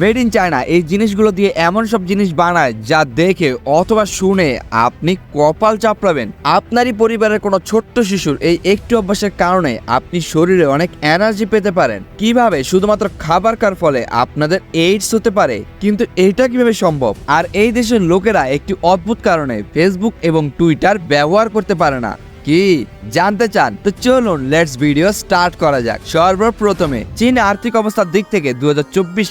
Made in China এই জিনিসগুলো দিয়ে এমন সব জিনিস বানায় যা দেখে অথবা শুনে আপনি কপাল চাপড়াবেন। আপনারই পরিবারের কোনো ছোট্ট শিশুর এই একটু অভ্যাসের কারণে আপনি শরীরে অনেক এনার্জি পেতে পারেন। কীভাবে? শুধুমাত্র খাবার খার ফলে আপনাদের এইডস হতে পারে। কিন্তু এটা কীভাবে সম্ভব? আর এই দেশের লোকেরা একটি অদ্ভুত কারণে ফেসবুক এবং টুইটার ব্যবহার করতে পারে না। কি? জানতে চান? তো চলুন লেটস ভিডিও স্টার্ট করা যাক। সর্বপ্রথমে, চীন আর্থিক অবস্থার দিক থেকে দু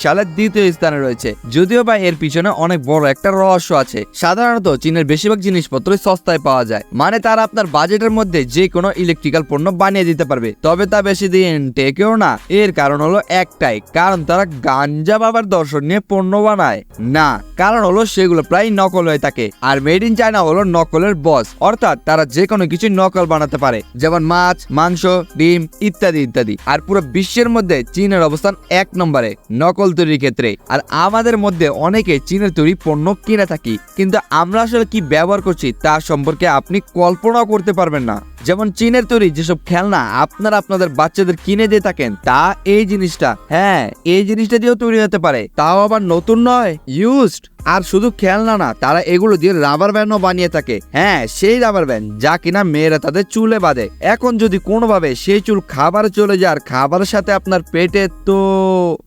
সালের দ্বিতীয় স্থানে রয়েছে। যদিও বা এর পিছনে অনেক বড় একটা রহস্য আছে। সাধারণত, চীনের বেশিরভাগ জিনিসপত্রই সস্তায় পাওয়া যায়। মানে তারা আপনার বাজেটের মধ্যে যে কোনো ইলেকট্রিক্যাল পণ্য বানিয়ে দিতে পারবে। তবে তা বেশি দিন টেকেও না। এর কারণ হলো একটাই, কারণ তারা গাঞ্জা বাবার দর্শন নিয়ে পণ্য বানায়। না, কারণ হলো সেগুলো প্রায় নকল হয়ে থাকে। আর মেড ইন চায়না হলো নকলের বস অর্থাৎ তারা যে কোনো কিছু নকল বানাতে পারে, যেমন মাছ, মাংস, ডিম ইত্যাদি ইত্যাদি। আর পুরো বিশ্বের মধ্যে চীনের অবস্থান এক নম্বরে নকল তৈরির ক্ষেত্রে। আর আমাদের মধ্যে অনেকে চীনের তৈরি পণ্য কিনে থাকি, কিন্তু আমরা আসলে কি ব্যবহার করছি তা সম্পর্কে আপনি কল্পনাও করতে পারবেন না। যেমন চীনের তৈরি যেসব খেলনা আপনারা আপনাদের বাচ্চাদের কিনে দিয়ে থাকেন, তা এই জিনিসটা হ্যাঁ এই জিনিসটা দিয়েও তৈরি হতে পারে। তাও আবার নতুন নয় ইউজড আর শুধু খেলনা না, তারা এগুলো দিয়ে রাবার ব্যান্ডও বানিয়ে থাকে। হ্যাঁ সেই রাবার ব্যান্ড যা কিনা মেয়েরা তাদের চুলে বাঁধে। এখন যদি কোনোভাবে সেই চুল খাবার চলে যায় আর খাবারের সাথে আপনার পেটে, তো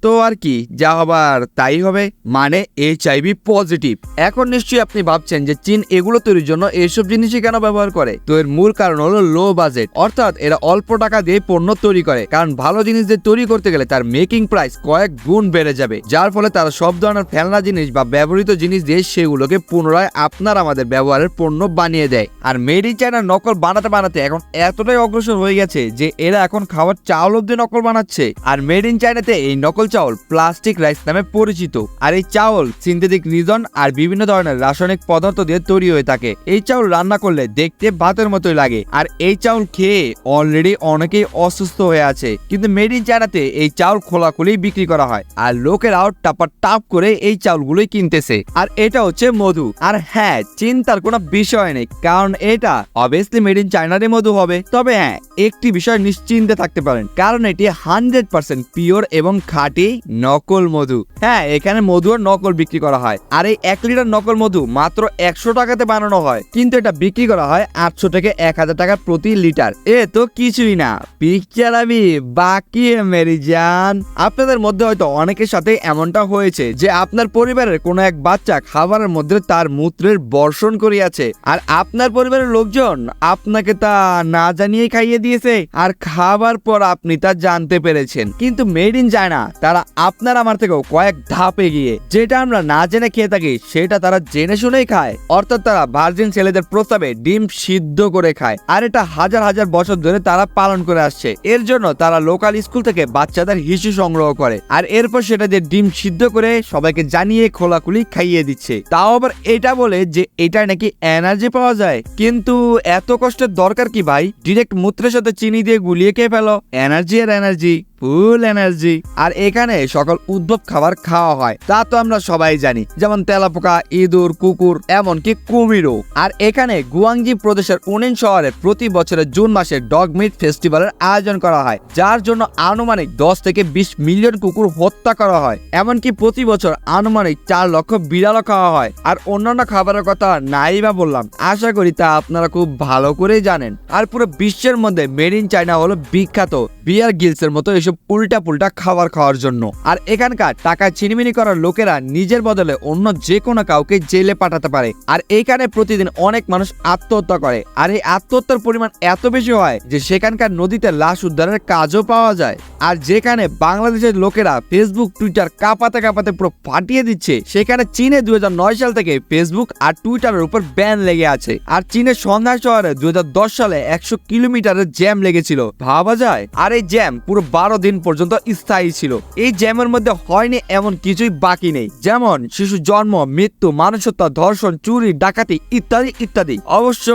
তো আর কি, যা হবার তাই হবে। মানে এইচ আইভি পজিটিভ এখন নিশ্চয়ই আপনি ভাবছেন যে চীন এগুলো তৈরির জন্য এইসব জিনিসই কেন ব্যবহার করে? তো এর মূল কারণ হলো লো বাজেট অর্থাৎ এরা অল্প টাকা দিয়ে পণ্য তৈরি করে। কারণ ভালো জিনিস দিয়ে তৈরি করতে গেলে তার মেকিং প্রাইস কয়েক গুণ বেড়ে যাবে। যার ফলে তারা সব ধরনের ফেলনা জিনিস বা ব্যবহৃত জিনিস দিয়ে সেগুলোকে পুনরায় আপনার আমাদের ব্যবহারের পণ্য বানিয়ে দেয়। আর মেড ইন চায়নার নকল বানাতে বানাতে এখন এতটাই অগ্রসর হয়ে গেছে যে এরা এখন খাবার চাউল অব্দি নকল বানাচ্ছে। আর মেড ইন চায়নাতে এই নকল চাউল প্লাস্টিক রাইস নামে পরিচিত। আর এই চাউল সিনথেটিক রিজন আর বিভিন্ন ধরনের রাসায়নিক পদার্থ দিয়ে তৈরি হয়ে থাকে। এই চাউল রান্না করলে দেখতে ভাতের মতোই লাগে। আর এই চাউল খেয়ে অলরেডি অনেকেই অসুস্থ হয়ে আছে। কিন্তু মেড ইন চায়নাতে এই চাউল খোলাখুলি বিক্রি করা হয়। আর লোকেরাও টাপা টাপ করে এই চাউলগুলোই কিনতেছে। আর এটা হচ্ছে মধু। আর হ্যাঁ চিন্তার কোনো বিষয় নেই। কারণ এটা অবভিয়াসলি মেড ইন চায়নারই মধু হবে। তবে হ্যাঁ একটি বিষয় নিশ্চিন্তে থাকতে পারেন। কারণ এটি হান্ড্রেড পার্সেন্ট পিওর এবং খাঁটি নকল মধু। হ্যাঁ এখানে মধু আর নকল বিক্রি করা হয়। আর এই এক লিটার নকল মধু মাত্র একশো টাকাতে বানানো হয়। কিন্তু এটা বিক্রি করা হয় আটশো থেকে এক হাজার টাকা প্রতি লিটার। এ তো কিছুই না। পিকচার আমি বাকি মেরি যান আপনাদের মধ্যে হয়তো অনেকের সাথে এমনটা হয়েছে যে আপনার পরিবারের কোনো এক বাচ্চা খাবারের মধ্যে তার মূত্রের বর্ষণ করিয়াছে। আর আপনার পরিবারের লোকজন আপনাকে তা না জানিয়ে খাইয়ে দিয়েছে আর খাবার পর আপনি তা জানতে পেরেছেন। কিন্তু মেড ইন চায়না তারা আপনার আমার থেকেও কয়েক ধাপ এগিয়ে। যেটা আমরা না জেনে খেয়ে থাকি, সেটা তারা জেনে শুনেই খায়। অর্থাৎ তারা ভার্জিন ছেলেদের প্রস্তাবে ডিম সিদ্ধ করে খায়। আর এটা হাজার হাজার বছর ধরে তারা পালন করে আসছে। এর জন্য তারা লোকাল স্কুল থেকে বাচ্চাদের হিসু সংগ্রহ করে। আর এরপর সেটা দিয়ে ডিম সিদ্ধ করে সবাইকে জানিয়ে খোলাখুলি খাইয়ে দিচ্ছে। তাও আবার এটা বলে যে এটা নাকি এনার্জি পাওয়া যায়। কিন্তু এত কষ্টের দরকার কি ভাই? ডিরেক্ট মূত্রের সাথে চিনি দিয়ে গুলিয়ে খেয়ে ফেলো। এনার্জি আর এনার্জি ফুল এনার্জি। আর এখানে সকল উদ্ভব খাবার খাওয়া হয়, তা তো আমরা সবাই জানি, যেমন তেলাপোকা, ইঁদুর, কুকুর, এমনকি কুমিরও। আর এখানে গুয়াংজি প্রদেশের উনিন শহরে প্রতি বছরের জুন মাসে ডগ মিট ফেস্টিভ্যালের আয়োজন করা হয়, যার জন্য আনুমানিক দশ থেকে বিশ মিলিয়ন কুকুর হত্যা করা হয়। এমনকি প্রতি বছর আনুমানিক চার লক্ষ বিড়ালও খাওয়া হয়। আর অন্যান্য খাবারের কথা নাই বা বললাম, আশা করি তা আপনারা খুব ভালো করেই জানেন। আর পুরো বিশ্বের মধ্যে মেড ইন চায়না হলো বিখ্যাত বিয়ার গিলসের মতো এসব উল্টা পুল্টা খাবার খাওয়ার জন্য। আর এখানকার টাকা চিনিমিনি করার লোকেরা নিজের বদলে অন্য যে কোনো কাউকে জেলে পাঠাতে পারে। আর এইখানে প্রতিদিন অনেক মানুষ আত্মহত্যা করে। আর এই আত্মহত্যার পরিমাণ এত বেশি হয় যে সেখানকার নদীতে লাশ উদ্ধারের কাজও পাওয়া যায়। আর যেখানে বাংলাদেশের লোকেরা ফেসবুক টুইটার কাঁপাতে কাঁপাতে পুরো ফাটিয়ে দিচ্ছে, সেখানে চীনে দুই হাজার নয় সাল থেকে ফেসবুক আর টুইটারের উপর ব্যান লেগে আছে। আর চীনের সন্ধ্যা শহরে দুই হাজার দশ সালে একশো কিলোমিটারের জ্যাম লেগেছিল। ভাবা যায়? আর এই জ্যাম পুরো বারো দিন পর্যন্ত স্থায়ী ছিল। এই জ্যামের মধ্যে হয়নি এমন কিছুই বাকি নেই। যেমন শিশু জন্ম, মৃত্যু মানুষ ধর্ষণ, চুরি, ডাকাতি ইত্যাদি ইত্যাদি। অবশ্য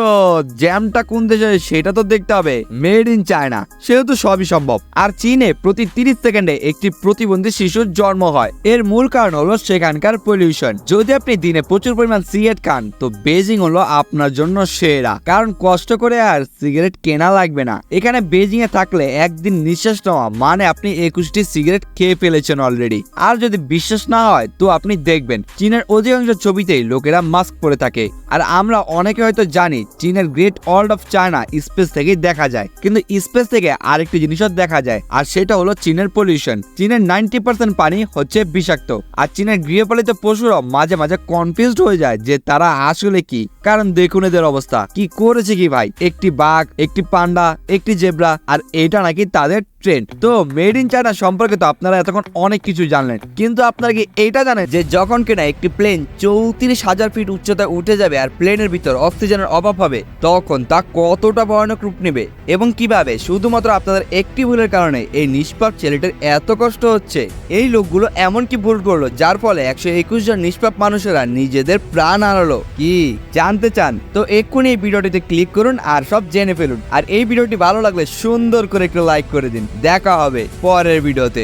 জ্যামটা কোন দেশে সেটা তো দেখতে হবে। মেড ইন চায়না, সেহেতু সবই সম্ভব। আর চীনে প্রতি তিরিশ সেকেন্ডে একটি প্রতিবন্ধী শিশুর জন্ম হয়। এর মূল কারণ হলো সেখানকার পলিউশন। যদি আপনি দিনে প্রচুর পরিমাণ সিগারেট খান, তো বেজিং হলো আপনার জন্য সেরা। কারণ কষ্ট করে আর সিগারেট কেনা লাগবে না। এখানে বেজিং এ থাকলে একদিন নিঃশ্বাস নেওয়া মানে আপনি একুশটি সিগারেট খেয়ে ফেলেছেন অলরেডি আর যদি বিশ্বাস না হয়, তো আপনি দেখবেন, চীনের অধিকাংশ ছবিতেই লোকেরা মাস্ক পরে থাকে। আর আমরা অনেকে হয়তো জানি, চীনের great world of China space থেকেই দেখা যায়। কিন্তু স্পেস থেকে আরেকটি জিনিসও দেখা যায়, আর সেটা হলো চীনের পলিউশন চীনের নাইনটি পার্সেন্ট পানি হচ্ছে বিষাক্ত। আর চীনের গৃহপালিত পশুরাও মাঝে মাঝে কনফিউজড হয়ে যায় যে তারা আসলে কি। কারণ দেখুন এদের অবস্থা। কি করেছে কি ভাই? একটি বাঘ, একটি পান্ডা, একটি জেব্রা, আর এটা নাকি তাদের ট্রেন্ড তো মেড ইন চায়না সম্পর্কে তো আপনারা এতক্ষণ অনেক কিছু জানলেন। কিন্তু আপনারা কি এটা জানেন যে যখন কিনা একটি প্লেন চৌত্রিশ হাজার ফিট উচ্চতায় উঠে যাবে আর প্লেনের ভিতর অক্সিজেনের অভাব হবে, তখন তা কতটা ভয়ানক রূপ নেবে এবং কীভাবে? শুধুমাত্র আপনাদের একটি ভুলের কারণে এই নিষ্পাপ ছেলেটির এত কষ্ট হচ্ছে। এই লোকগুলো এমন কি ভুল করল, যার ফলে একশো একুশ জন নিষ্পাপ মানুষেরা নিজেদের প্রাণ হারালো। কি? জানতে চান? তো এক্ষুনি এই ভিডিওটিতে ক্লিক করুন আর সব জেনে ফেলুন। আর এই ভিডিওটি ভালো লাগলে সুন্দর করে একটু লাইক করে দিন। দেখা হবে পরের ভিডিওতে।